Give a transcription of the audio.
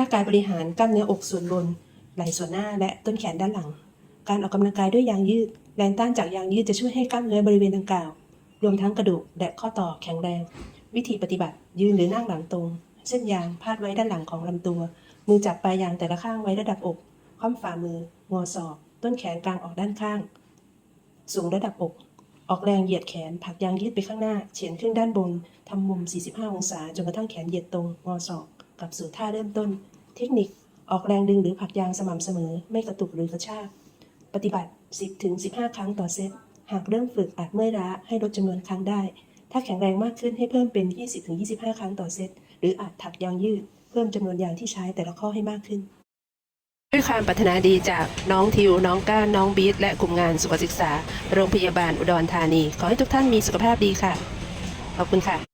ท่ากายบริหารกล้ามเนื้ออกส่วนบน ไหล่ส่วนหน้าและต้นแขนด้านหลัง การออกกำลังกายด้วยยางยืด แรงต้านจากยางยืดจะช่วยให้กล้ามเนื้อบริเวณดังกล่าว รวมทั้งกระดูกและข้อต่อแข็งแรง วิธีปฏิบัติ ยืนหรือนั่งหลังตรง เส้นยางพาดไว้ด้านหลังของลำตัว มือจับปลายยางแต่ละข้างไว้ระดับอก คว่ำฝ่ามือ งอศอก ต้นแขนกลางออกด้านข้าง สูงระดับอก ออกแรงเหยียดแขนผลักยางยืดไปข้างหน้า เฉียงขึ้นด้านบนทำมุม 45 องศาจนกระทั่งแขนเหยียดตรง งอศอก กลับสู่ท่าเริ่มต้น เทคนิคออกแรงดึงหรือผลักยางสม่ำเสมอ ไม่กระตุกหรือกระชาก ปฏิบัติ 10-15 ครั้งต่อเซต หากเริ่มฝึกอาจเมื่อยล้าให้ลดจำนวนครั้งได้ ถ้าแข็งแรงมากขึ้นให้เพิ่มเป็น 20-25 ครั้งต่อเซต หรืออาจถักยางยืด เพิ่มจำนวนยางที่ใช้แต่ละข้อให้มากขึ้น ด้วยความปรารถนาดีจากน้องทิว น้องก้าน น้องบีท และกลุ่มงานสุขศึกษา โรงพยาบาลอุดรธานี ขอให้ทุกท่านมีสุขภาพดีค่ะ ขอบคุณค่ะ